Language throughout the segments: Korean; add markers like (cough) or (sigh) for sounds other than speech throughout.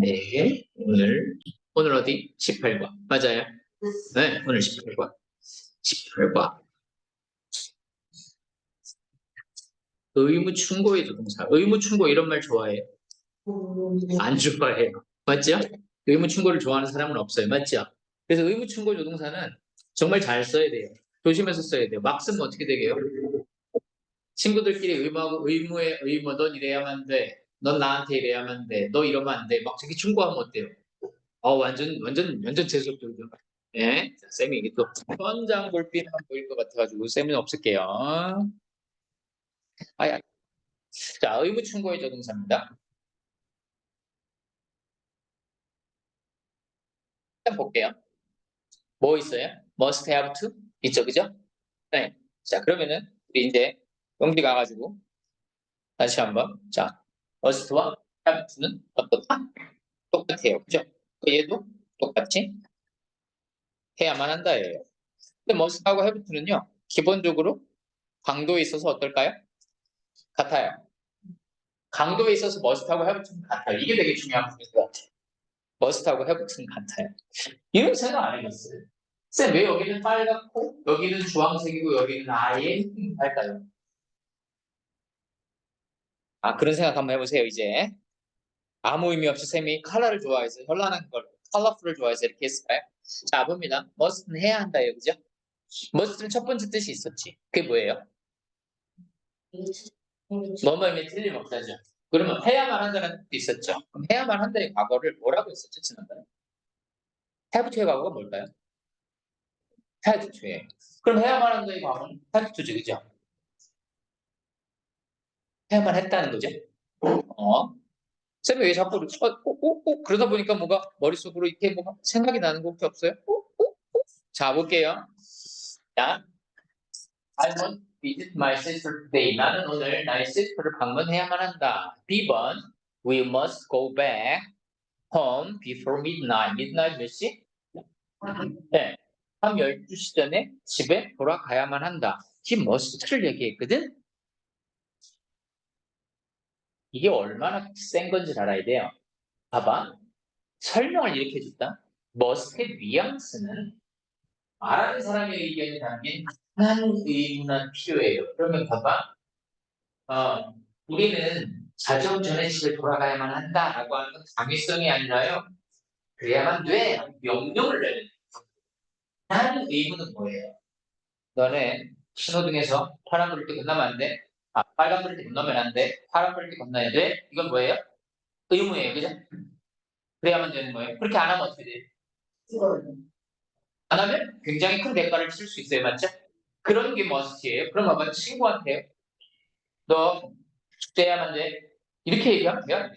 네, 오늘, 오늘 어디? 18과. 맞아요? 네, 오늘 18과. 18과. 의무 충고의 조동사. 의무 충고 이런 말 좋아해요? 안 좋아해요. 맞죠? 의무 충고를 좋아하는 사람은 없어요. 맞죠? 그래서 의무 충고 조동사는 정말 잘 써야 돼요. 조심해서 써야 돼요. 막 쓰면 어떻게 되게요? 친구들끼리 의무하고 의무에 의무 넌 이래야만 돼. 넌 나한테 이래야만 돼. 너 이러면 안 돼. 막 저기 충고하면 어때요? 어 완전 완전 완전 재수없죠. 예? 자, 쌤이 이게 또 현장 볼빛만 보일 것 같아가지고 쌤은 없을게요. 아야. 자, 의무 충고의 조동사입니다. 일단 볼게요. 뭐 있어요? must have to 있죠, 그죠? 네. 자, 그러면은 우리 이제 용기 가가지고 다시 한번 자, have to는 어떻다? 똑같아요, 그죠? 그 얘도 똑같이 해야만 한다예요. 근데 must하고 have to는요, 기본적으로 강도에 있어서 어떨까요? 같아요. 강도에 있어서 have to는 같아요. 이게 되게 중요한 부분인 것 같아요. have to는 같아요. 이런 생각 안 해봤어요. 쌤, 왜 여기는 빨갛고, 여기는 주황색이고, 여기는 아예 흰색할까요? 아, 그런 생각 한번 해보세요, 이제. 아무 의미 없이 쌤이 컬러를 좋아해서, 현란한 걸, 컬러풀을 좋아해서 이렇게 했을까요? 자, 봅니다. must는 해야 한다요, 그죠? must는 첫 번째 뜻이 있었지. 그게 뭐예요? 뭐뭐임에 틀림없다죠. 그러면 해야만 한다는 뜻도 있었죠. 그럼 해야만 한다의 과거를 뭐라고 했었죠, 지난번에? to의 과거가 뭘까요? to예요. 그럼 해야만 한다의 과거는 to죠, 그죠? 해야만 했다는 거죠. 어? 쌤이 왜 자꾸 어, 꼭, 꼭, 꼭 그러다 보니까 뭐가 머릿속으로 이렇게 뭐가 생각이 나는 거 혹시 없어요? 꼭, 꼭, 꼭. 자, 볼게요. 자, I want visit my sister today. 나는 오늘 나의 sister를 방문해야만 한다. B번, we must go back home before midnight. midnight 몇 시? 네. 밤 12시 전에 집에 돌아가야만 한다. 이 must를 얘기했거든? 이게 얼마나 센 건지 알아야 돼요. 봐봐. 설명을 이렇게 해줬다. must의 뉘앙스는 말하는 사람의 의견이 담긴 한 의무는 필요해요. 그러면 봐봐. 어, 우리는 자정 전에 집에 돌아가야만 한다라고 하는 건 강요성이 아니라요. 그래야만 돼. 명령을 내는 한 의무는 뭐예요? 너네 신호등에서 파란 불을 때 건너면 안 돼. 아, 빨간 불을 때 건너면 안 돼. 파란 불을 때 건너야 돼. 이건 뭐예요? 의무예요. 그죠? 그래야만 되는 거예요. 그렇게 안 하면 어떻게 돼? 안 하면 굉장히 큰 대가를 칠 수 있어요. 맞죠? 그런 게 머스트예요. 그럼 봐봐. 친구한테 너 축제해야만 돼. 이렇게 얘기하면 돼요?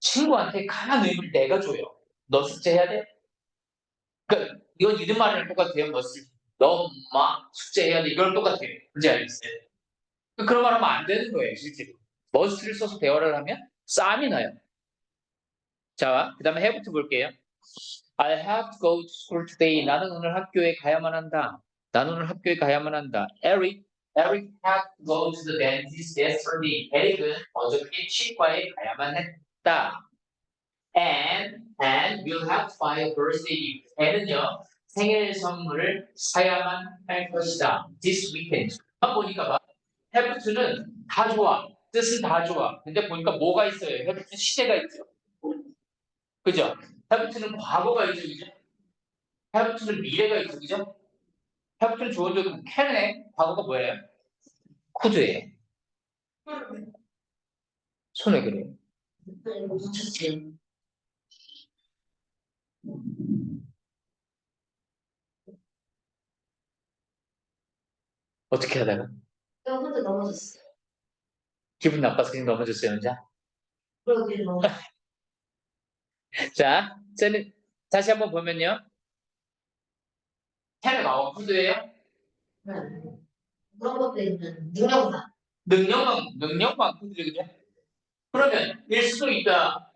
친구한테 강한 의무를 내가 줘요. 너 숙제해야 돼? 그러니까 이건 이런 말이랑 똑같아요. 머스트. 너막 숙제해야 돼. 이걸 똑같아요. 뭔지 알겠어요? 그런 말 하면 안 되는 거예요. 실제로. 머스트를 써서 대화를 하면 싸움이 나요. 자, 그 다음에 해부터 볼게요. I have to go to school today. 나는 오늘 학교에 가야만 한다. 나는 오늘 학교에 가야만 한다. Eric, Eric had to go to the dentist yesterday. 에릭은 어저께 치과에 가야만 했다. And, and we'll have to buy a birthday gift. 애는요, 생일 선물을 사야만 할 것이다. This weekend. 아, 보니까 봐. have to는 다 좋아. 뜻은 다 좋아. 근데 보니까 뭐가 있어요? have to 시제가 있죠. 그죠? have to는 과거가 있죠. 그죠? have to는 미래가 있죠. 그죠? have to는 좋은 점은 can의 과거가 뭐예요? could예요. 손에 그래요. 어떻게 하다가? 내가 혼자 넘어졌어. 기분 나빠서 그냥 넘어졌어요, 혼자? 그러길 뭐. (laughs) 자, 쟤는 다시 한번 보면요. 과거 could예요. 네. 그런 것도 있는. 능력만, 능력만 could죠, 그죠? 그러면 일 수도 있다.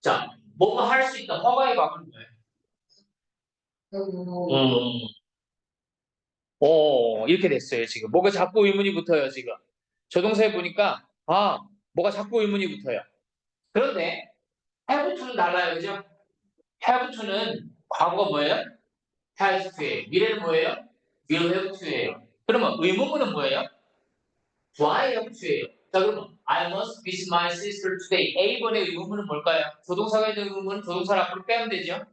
자, 뭐가 할 수 있다. 허가의 과거는 뭐예요? 음. 오, 이렇게 됐어요, 지금. 뭐가 자꾸 의문이 붙어요, 지금. 조동사에 보니까, 아, 뭐가 자꾸 의문이 붙어요. 그런데 have to는 달라요. 그죠? have to는 과거가 뭐예요? has to예요. 미래는 뭐예요? will have to예요. 그러면 의문문은 뭐예요? do I have to예요. 자 그러면 I must visit my sister today. A번의 의문문은 뭘까요? 조동사가 있는 의문문은 조동사를 앞으로 빼면 되죠.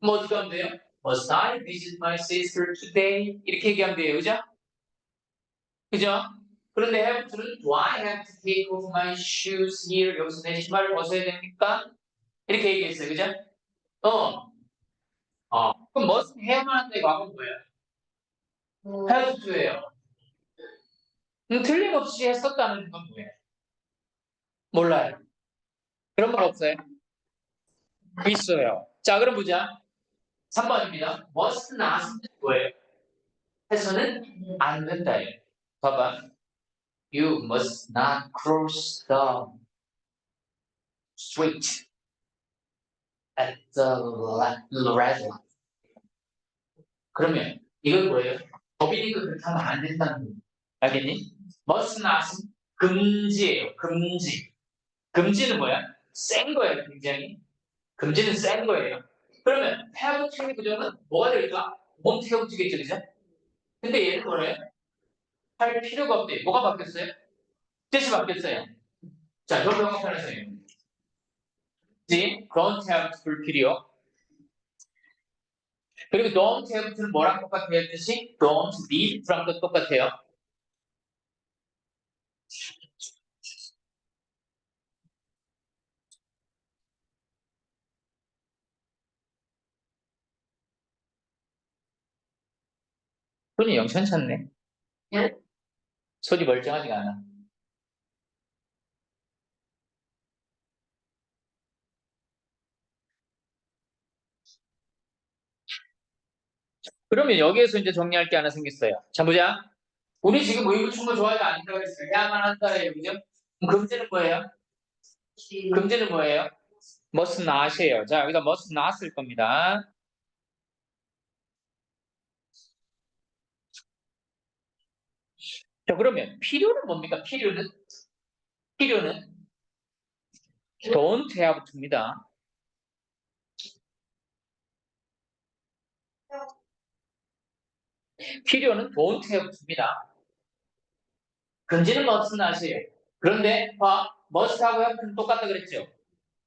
그럼 어떻게 하면 돼요? Must I visit my sister today? 이렇게 얘기하면 돼요. 그죠? 그죠? 그런데 have to는 do I have to take off my shoes here? 여기서 내 신발을 벗어야 됩니까? 이렇게 얘기했어요. 그죠? 어. 어. 그럼 must 해야만 한데 과거는 뭐예요? 뭐, have to예요. 음, 틀림없이 했었다는 건 뭐예요? 몰라요. 그런 말 없어요? 있어요. 자, 그럼 보자. 3번입니다. must not은 뭐예요? 해서는 안 된다예요. 봐봐. You must not cross the street at the red light. 그러면 이건 뭐예요? 법이니까 그렇게 하면 안 된다는 거예요. 알겠니? must not은 금지예요. 금지. 금지는 뭐야? 센 거예요. 굉장히. 금지는 센 거예요. 그러면 to의 구조는 뭐가 될까? to겠죠. 그죠? 근데 얘는 뭐래요? 할 필요가 없대. 뭐가 바뀌었어요? 뜻이 바뀌었어요. 자, 저 병원편에서요. 지 don't have 불필요. 그리고 don't have to는 뭐랑 똑같아요? 뜻이 don't need to랑 또 똑같아요. 손이 영천 찼네. 예? 손이 멀쩡하지가 않아. 그러면 여기에서 이제 정리할 게 하나 생겼어요. 자, 보자. 우리 지금 의무 충고 좋아요가 아니라고 했어요. 해야만 한다예요. 그죠? 그럼 금지는 뭐예요? 금지는 뭐예요? must not이에요. 자, 여기다 must not을 겁니다. 자, 그러면 필요는 뭡니까? 필요는? 필요는 don't have to입니다. 필요는 don't have to입니다. 금지는 must not이에요. 그런데 봐, must하고 have는 똑같다 그랬죠?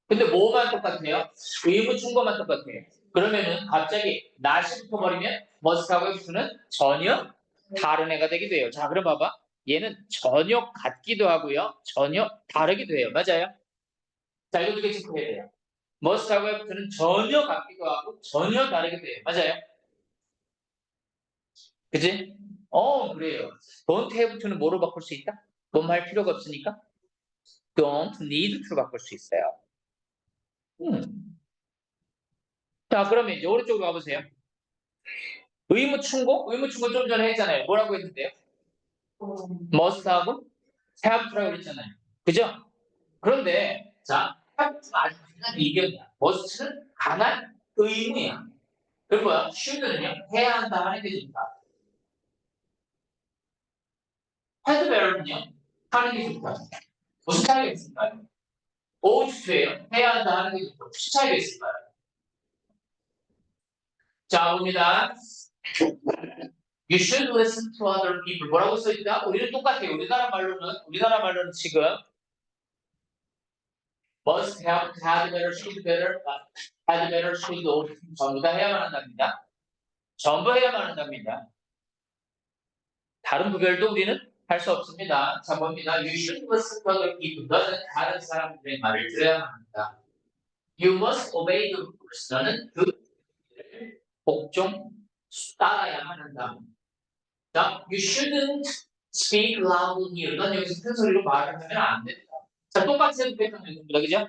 근데 뭐만 똑같아요? 의무 충고만 똑같아요. 그러면은 갑자기 not이 붙어버리면 must하고 have는 전혀 다른 애가 되기도 해요. 자, 그럼 봐봐. 얘는 전혀 같기도 하고요. 전혀 다르기도 해요. 맞아요? 자, 이거 두개 체크해야 돼요. must하고 have는 전혀 같기도 하고 전혀 다르기도 해요. 맞아요? 그지? 어, 그래요. don't have to는 뭐로 바꿀 수 있다? 뭔할 필요가 없으니까 don't need to로 바꿀 수 있어요. 음. 자, 그러면 이제 오른쪽으로 가보세요. 의무 충고? 의무 충고 좀 전에 했잖아요. 뭐라고 했는데요? must하고 have to라고 그랬잖아요. 그죠? 그런데 자, have to는 아주 강한 의견이야. must는 강한 의무야. 그리고 should는요? 해야 한다 하는 게 좋다. had better는요? 하는 게 좋다. 무슨 차이가 있을까요? ought to예요. 해야 한다 하는 게 좋다. 무슨 차이가 있을까요? 자, 봅니다. You should listen to other people. 뭐라고 써 있다? 우리는 똑같아요. 우리나라 말로는, 우리나라 말로는 지금 must have, had better, should better, had better, should ought 전부 다 해야만 한답니다. 전부 해야만 한답니다. 다른 구별도 우리는 할 수 없습니다. 자, 봅니다. You should listen to other people. 너는 다른 사람들의 말을 들어야만 합니다. You must obey the rules. 너는 그 복종 따라야만 한다. 자, you shouldn't speak loudly. 넌 여기서 큰 소리로 말을 하면 안 된다. 자, 똑같이 해도 되는 겁니다. 그죠?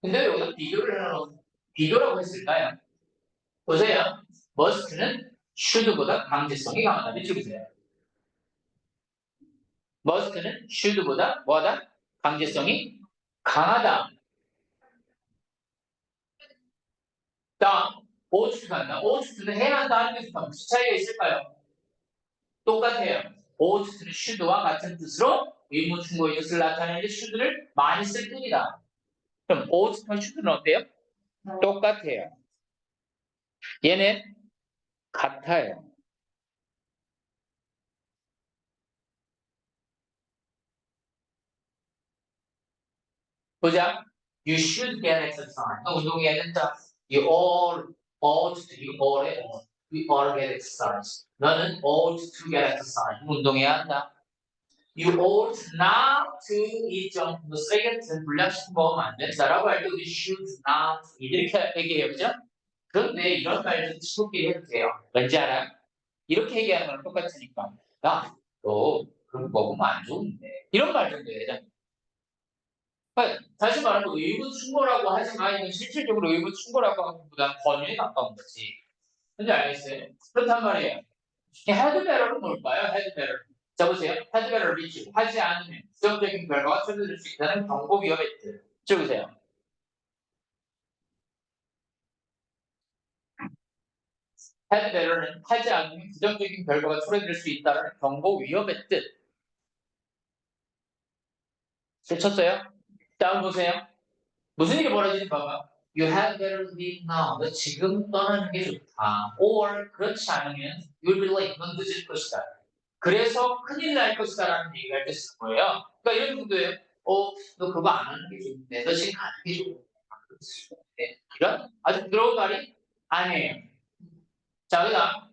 근데 여기서 비교를 해놓은 비교라고 했을까요? 보세요. must는 should보다 강제성이 강하다. 밑줄 보세요. must는 should보다 뭐하다? 강제성이 강하다. 다음, ought 간다. 해야 한다 하는 게 좋다. 무슨 차이가 있을까요? 똑같아요. ought는 should와 같은 뜻으로 의무 충고의 뜻을 나타내는 should를 많이 쓸 뿐이다. 그럼 ought와 should는 어때요? 똑같아요. 얘는 같아요. 보자. You should get exercise. 운동해야 된다. You all ought to, you all ought. We all get exercise. 너는 ought to get exercise. 운동해야 한다. You ought not to 이점 뭐 쓰레기 같은 불량식품 먹으면 안 된다라고 할 때 우리 should not 이렇게 얘기해요, 그죠? 그런데 이런 말도 친구끼리 해도 돼요. 왠지 알아? 이렇게 얘기하는 거랑 똑같으니까. 야, 너 그런 거 먹으면 안 좋은데. 이런 말 정도 되잖아. 그러니까 다시 말하면 의무 충고라고 하지만 실질적으로 의무 충고라고 하기보다는 권유에 가까운 거지. 뭔지 알겠어요? 그렇단 말이에요. 헤드베럴은 뭘까요? 헤드베럴. 자 보세요. 헤드베럴 리치 하지 않으면 부정적인 결과가 초래될 수 있다는 경고 위험의 뜻. 적으세요. 헤드베럴은 하지 않으면 부정적인 결과가 초래될 수 있다는 경고 위험의 뜻. 쳤어요? 다음 보세요. 무슨 일이 벌어지는지 봐봐. You had better leave now. 너 지금 떠나는 게 좋다. Or 그렇지 않으면 you'll be late. 넌 늦을 것이다. 그래서 큰일 날 것이다 라는 얘기를 할때 쓰는 거예요. 그러니까 이런 정도예요. 어, 너 그거 안 하는 게 좋은데. 너 지금 가는 게 좋은데. 네, 이런 아주 부드러운 말이 아니에요. 자, 그 다음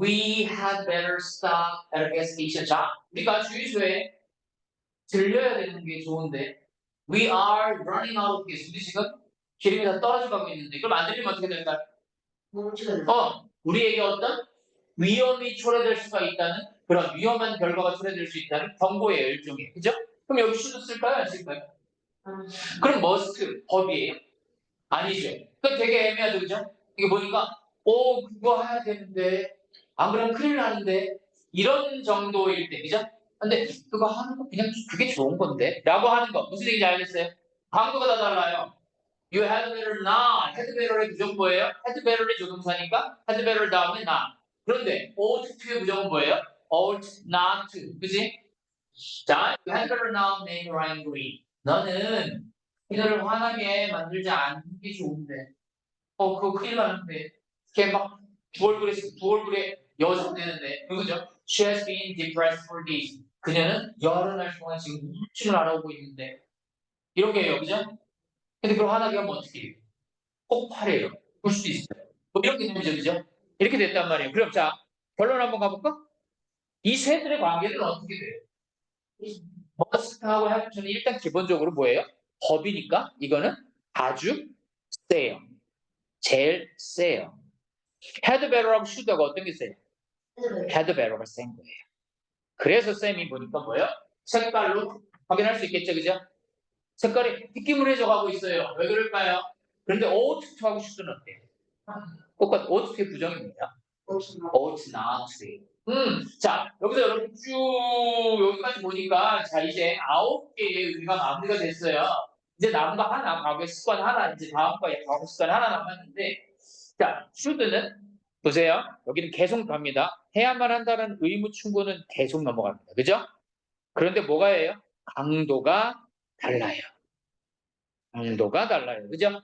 We had better stop at a gas station. 자, 우리가 주유소에 들려야 되는 게 좋은데 We are running out of gas. 우리 지금 기름이 다 떨어져 가고 있는데 이걸 만들면 어떻게 될까? 멈추는 어, 우리에게 어떤 위험이 초래될 수가 있다는 그런 위험한 결과가 초래될 수 있다는 경고예요, 일종의. 그죠? 그럼 여기 should 쓸까요, 안 쓸까요? 그럼 must 법이에요? 아니죠. 그 되게 애매하죠, 그죠? 이게 보니까 오 그거 해야 되는데 안 그러면 큰일 나는데 이런 정도일 때, 그죠? 근데 그거 하는 거 그냥 그게 좋은 건데 라고 하는 거 무슨 얘기인지 알겠어요? 강도가 다 달라요. You had better not. had better의 부정 뭐예요? had better의 조동사니까 had better 다음에 not. 그런데 ought to의 부정은 뭐예요? ought not to. 그지? 자, you had better not make her angry. 너는 그녀를 화나게 만들지 않는 게 좋은데. 어, 그거 큰일 나는데. 걔막 부얼부에 부얼부에 여성 되는데. 그죠? She has been depressed for days. 그녀는 여러 날 동안 지금 우울증을 알아오고 있는데. 이렇게 해요. 그죠? 근데 그걸 화나게 하면 어떻게 해요? 폭발해요. 볼 수도 있어요. 뭐 이렇게 되죠. 그죠? 이렇게 됐단 말이에요. 그럼 자, 결론 한번 가볼까? 이 세들의 관계는 어떻게 돼요? 머스트하고 해프는 일단 기본적으로 뭐예요? 법이니까 이거는 아주 세요. 제일 세요. 헤드베러하고 슈더가 어떤 게 세요? 헤드베러가 센 거예요. 그래서 쌤이 보니까 뭐예요? 색깔로 확인할 수 있겠죠, 그죠? 색깔이 희끼물해져 가고 있어요. 왜 그럴까요? 그런데 오트하고 슈더는 어때요? 똑같 오트의 부정입니다. to. 음, 자, 여기서 여러분 쭉 여기까지 보니까 자 이제 아홉 개의 의미가 마무리가 됐어요. 이제 남은 거 하나, 과거의 습관 하나, 이제 다음 거에 과거 습관 하나 남았는데, 자, should는 보세요. 여기는 계속 갑니다. 해야만 한다는 의무 충고는 계속 넘어갑니다. 그죠? 그런데 뭐가 해요? 강도가 달라요. 강도가 달라요. 그죠?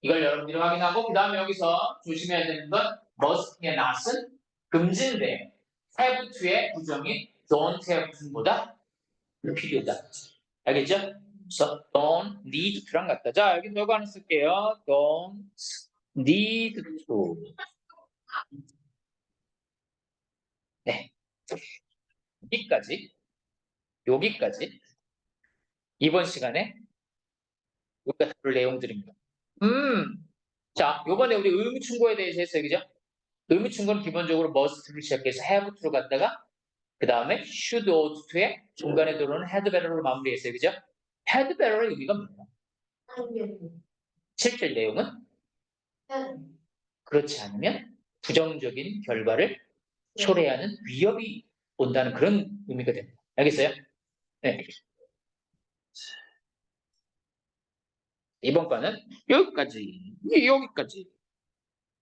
이걸 여러분들이 확인하고 그 다음에 여기서 조심해야 되는 건 must의 not은 금지인데 have to의 부정이 don't have to보다 필요하다. 알겠죠? 그래서 don't need to랑 같다. 자 여기 이거 하나 쓸게요. don't need to. 네. 여기까지 여기까지 이번 시간에 우리가 다룰 내용들입니다. 음, 자, 요번에 우리 의무 충고에 대해서 했어요, 그죠? 의무 충고는 기본적으로 must를 시작해서 have to로 갔다가 그 다음에 should, ought to의 중간에 들어오는 had better로 마무리했어요, 그죠? had better의 의미가 뭐예요? 실제 내용은 그렇지 않으면 부정적인 결과를 초래하는 위협이 온다는 그런 의미가 됩니다. 알겠어요? 네. 이번 거는 여기까지, 여기까지.